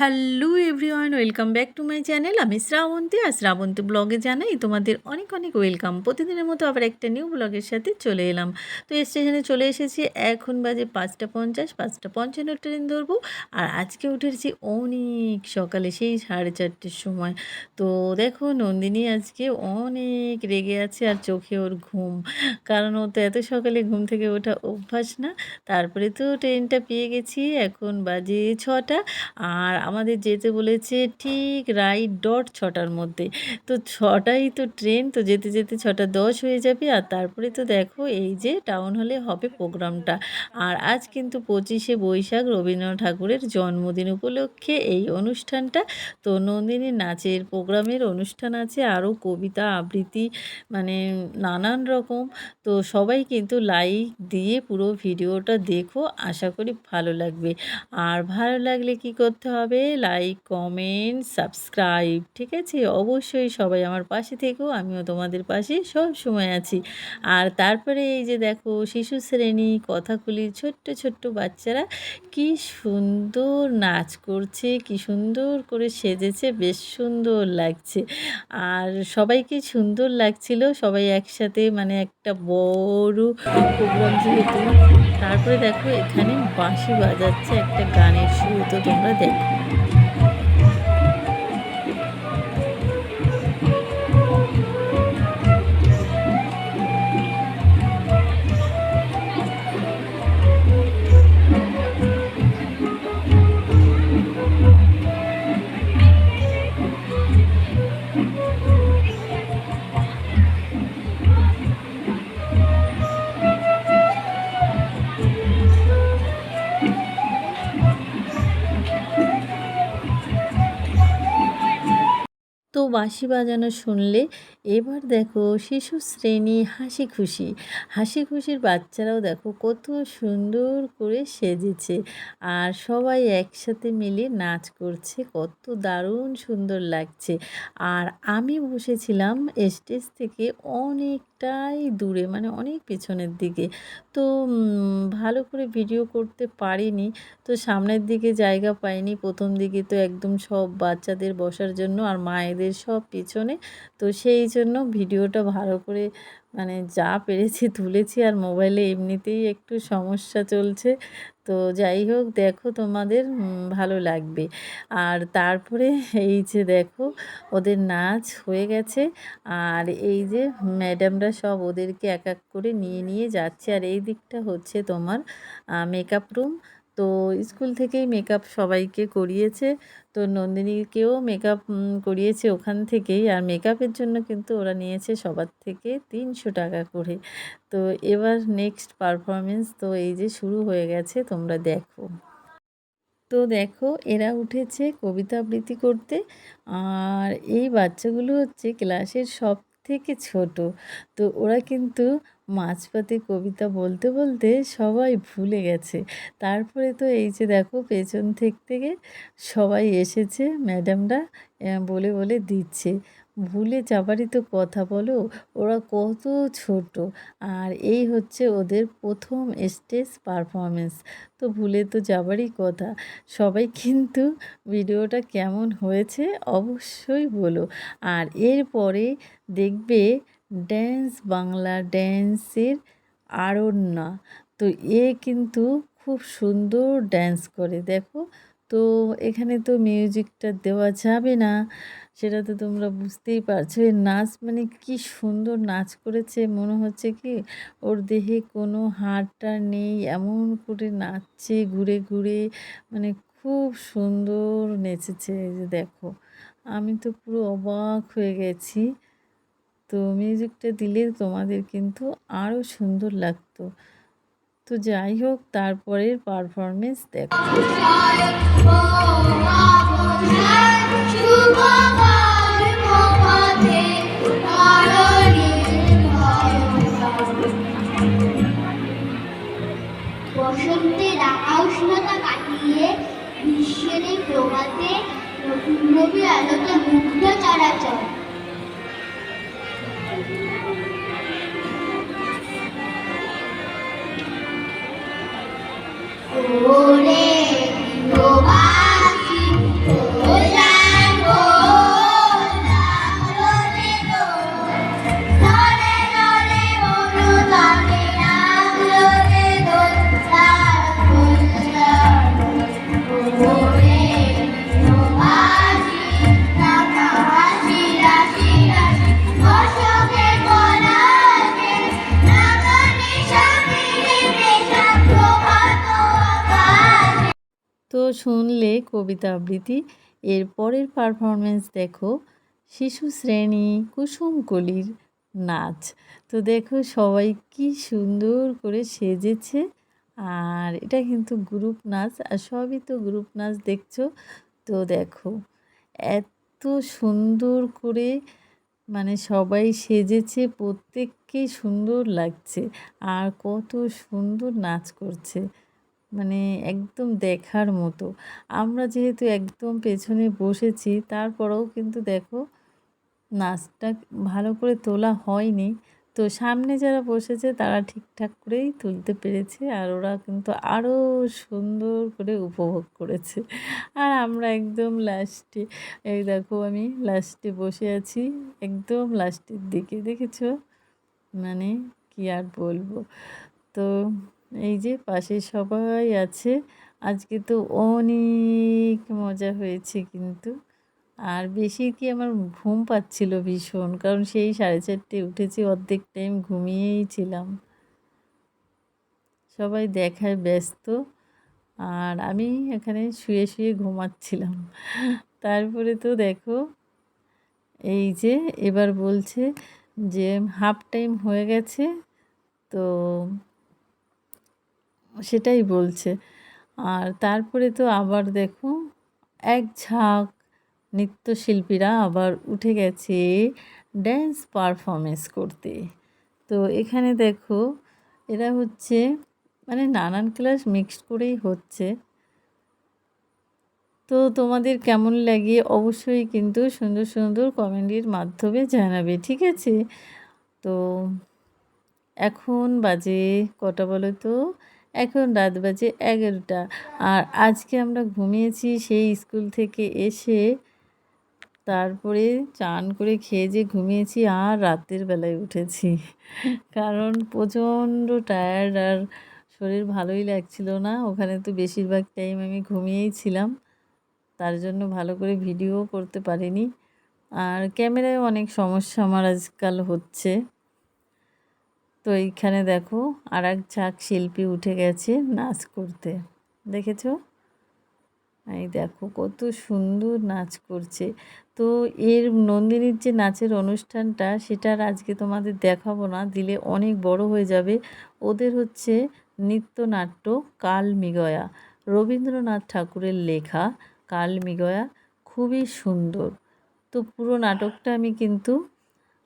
Hello everyone, welcome back to my channel. আমি শ্রাবন্তী, আর শ্রাবন্তী ব্লগে জানাই তোমাদের অনেক অনেক ওয়েলকাম। প্রতিদিনের মতো আবার একটা নিউ ব্লগের সাথে চলে এলাম। তো স্টেশনে চলে এসেছি, এখন বাজে পাঁচটা পঞ্চাশ, পাঁচটা পঞ্চান্ন ট্রেন ধরবো, আর আজকে উঠেছি অনেক সকালে, সেই সাড়ে চারটের সময়। তো দেখো, নন্দিনী আজকে অনেক রেগে আছে আর চোখে ওর ঘুম। কারণ ও তো এত সকালে ঘুম থেকে ওঠা অভ্যাস না। তারপরে তো ট্রেনটা পেয়ে গেছি, এখন বাজে ছটা, আর আমাদের যেতে বলেছে ঠিক রাইট ডট ছটার মধ্যে। তো ছটাই তো ট্রেন, তো যেতে যেতে ছটা দশ হয়ে যাবে। আর তারপরে তো দেখো এই যে টাউন হলে হবে প্রোগ্রামটা। আর আজ কিন্তু পঁচিশে বৈশাখ রবীন্দ্রনাথ ঠাকুরের জন্মদিন উপলক্ষে এই অনুষ্ঠানটা। তো নন্দিনী নাচের প্রোগ্রামের অনুষ্ঠান আছে, আরও কবিতা, আবৃত্তি মানে নানান রকম। তো সবাই কিন্তু লাইক দিয়ে পুরো ভিডিওটা দেখো, আশা করি ভালো লাগবে। আর ভালো লাগলে কি করতে হবে? লাইক কমেন্ট সাবস্ক্রাইব ঠিক আছে? অবশ্যই সবাই আমার পাশে থেকেও আমিও তোমাদের পাশে সব সময় আছি। আর তারপরে এই যে দেখো, শিশু শ্রেণি কথাগুলি, ছোট্ট ছোট্ট বাচ্চারা কি সুন্দর নাচ করছে, কি সুন্দর করে সেজেছে, বেশ সুন্দর লাগছে। আর সবাইকে সুন্দর লাগছিল? সবাই একসাথে মানে একটা বড় প্রোগ্রাম যেহেতু। তারপরে দেখো, এখানে বাঁশি বাজাচ্ছে একটা গানের শুরু তো তোমরা দেখো। Thank you. বাঁশি বাজানো শুনলে এবার দেখো শিশু শ্রেণি হাসি খুশি। হাসি খুশির বাচ্চারাও দেখো কত সুন্দর করে সেজেছে আর সবাই একসাথে মিলে নাচ করছে, কত দারুণ সুন্দর লাগছে। আর আমি বসেছিলাম স্টেজ থেকে অনেকটাই দূরে মানে অনেক পেছনের দিকে। তো ভালো করে ভিডিও করতে পারিনি। তো সামনের দিকে জায়গা পাইনি। প্রথম দিকে তো একদম সব বাচ্চাদের বসার জন্য আর মায়েদের সব পেছনে। তো সেই জন্য ভিডিওটা ভালো করে মানে যা পেরেছি তুলেছি আর মোবাইলে এমনিতেই একটু সমস্যা চলছে। তো যাই হোক, দেখো তোমাদের ভালো লাগবে। আর তারপরে এই যে দেখো, ওদের নাচ হয়ে গেছে। আর এই যে ম্যাডামরা সব ওদেরকে এক এক করে নিয়ে নিয়ে যাচ্ছে। আর এই দিকটা হচ্ছে তোমার মেকআপ রুম তো স্কুল থেকেই মেকআপ সবাইকে করিয়েছে। তো নন্দিনীকেও মেকআপ করিয়েছে ওখান থেকেই। আর মেকআপের জন্য কিন্তু ওরা নিয়েছে সবার থেকে তিনশো টাকা করে। তো এবার নেক্সট পারফরমেন্স তো এই যে শুরু হয়ে গেছে, তোমরা দেখো। তো দেখো, এরা উঠেছে কবিতা আবৃত্তি করতে। আর এই বাচ্চাগুলো হচ্ছে ক্লাসের সব থেকে ছোট। তো ওরা কিন্তু মাঝপথে কবিতা বলতে বলতে সবাই ভুলে গেছে। তারপরে তো এই যে দেখো, পেছন থেকে থেকে সবাই এসেছে ম্যাডামরা বলে বলে দিচ্ছে। ভুলে যাবারই তো কথা বলো, ওরা কত ছোট। আর এই হচ্ছে ওদের প্রথম স্টেজ পারফরমেন্স তো ভুলে তো যাবারই কথা। সবাই কিন্তু ভিডিওটা কেমন হয়েছে অবশ্যই বলো। আর এরপরে দেখবে ড্যান্স বাংলা ড্যান্সের আরণ্যা। তো এ কিন্তু খুব সুন্দর ড্যান্স করে। দেখো তো এখানে তো মিউজিকটা দেওয়া যাবে না, সেটা তো তোমরা বুঝতেই পারছ। এর নাচ মানে কি সুন্দর নাচ করেছে, মনে হচ্ছে কি ওর দেহে কোনো হাড়টা নেই, এমন করে নাচছে, ঘুরে ঘুরে মানে খুব সুন্দর নেচেছে যে দেখো। আমি তো পুরো অবাক হয়ে গেছি। তো মিউজিকটা দিলে তোমাদের কিন্তু আরও সুন্দর লাগতো। তো যাই হোক তারপরের পারফরমেন্স দেখো। তো শুনলে কবিতা আবৃত্তি, এর পরের পারফরমেন্স দেখো, শিশু শ্রেণি কুসুমকলির নাচ। তো দেখো সবাই কি সুন্দর করে সেজেছে, আর এটা কিন্তু গ্রুপ নাচ, আর সবই তো গ্রুপ নাচ দেখছ। তো দেখো, এত সুন্দর করে মানে সবাই সেজেছে, প্রত্যেককেই সুন্দর লাগছে, আর কত সুন্দর নাচ করছে। মানে একদম দেখার মতো। আমরা যেহেতু একদম পেছনে বসেছি, তারপরেও কিন্তু দেখো নাচটা ভালো করে তোলা হয়নি। তো সামনে যারা বসেছে, তারা ঠিকঠাক করেই তুলতে পেরেছে আর ওরা কিন্তু আরও সুন্দর করে উপভোগ করেছে। আর আমরা একদম লাস্টে এই দেখো আমি লাস্টে বসে আছি, একদম লাস্টের দিকে, দেখেছ? মানে কি আর বলব? তো এই যে পাশে সবাই আছে। আজকে তো অনেক মজা হয়েছে কিন্তু। আর বেশি কি আমার ঘুম পাচ্ছিল ভীষণ, কারণ সেই সাড়ে চারটে উঠেছি, অর্ধেক টাইম ঘুমিয়েই ছিলাম। সবাই দেখায় ব্যস্ত, আর আমি এখানে শুয়ে শুয়ে ঘুমাচ্ছিলাম। তারপরে তো দেখো, এই যে এবার বলছে যে হাফ টাইম হয়ে গেছে, তো সেটাই বলছে। আর তারপরে তো আবার দেখো, এক ঝাঁক নৃত্যশিল্পীরা আবার উঠে গেছে ড্যান্স পারফরমেন্স করতে। তো এখানে দেখো, এরা হচ্ছে মানে নানান ক্লাস মিক্সড করেই হচ্ছে। তো তোমাদের কেমন লাগে অবশ্যই কিন্তু সুন্দর সুন্দর কমেন্টের মাধ্যমে জানাবে, ঠিক আছে? তো এখন বাজে কটা বলো তো? এখন রাত বাজে এগারোটা। আর আজকে আমরা ঘুমিয়েছি সেই স্কুল থেকে এসে তারপরে চান করে খেয়ে যে ঘুমিয়েছি আর রাতের বেলায় উঠেছি। কারণ প্রচণ্ড টায়ার্ড আর শরীর ভালোই লাগছিল না। ওখানে তো বেশিরভাগ টাইম আমি ঘুমিয়েই ছিলাম। তার জন্য ভালো করে ভিডিও করতে পারিনি। আর ক্যামেরায় অনেক সমস্যা আমার আজকাল হচ্ছে। তো এইখানে দেখো আর এক ঝাঁক শিল্পী উঠে গেছে নাচ করতে। দেখেছ? এই দেখো কত সুন্দর নাচ করছে। তো এর নন্দিনীর যে নাচের অনুষ্ঠানটা সেটা আজকে তোমাদের দেখাবো না, দিলে অনেক বড় হয়ে যাবে। ওদের হচ্ছে নৃত্যনাট্য কাল মিগয়া রবীন্দ্রনাথ ঠাকুরের লেখা কাল মিগয়া খুবই সুন্দর। তো পুরো নাটকটা আমি কিন্তু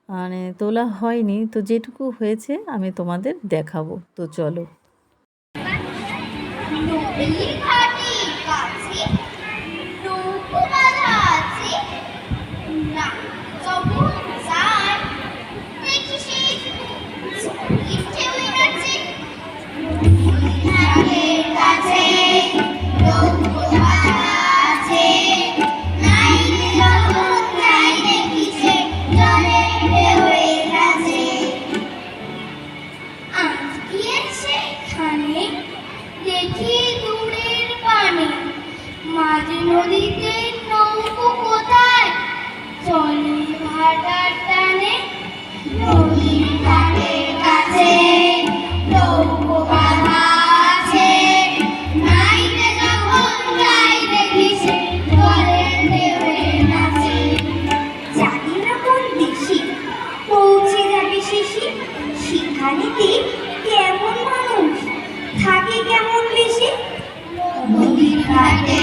মানে তোলা হয়নি তো যেটুকু হয়েছে আমি তোমাদের দেখাবো। তো চলো। কাহানিটি কেমন মানুষ? থাকে কেমন বেশি? নদীর কাছে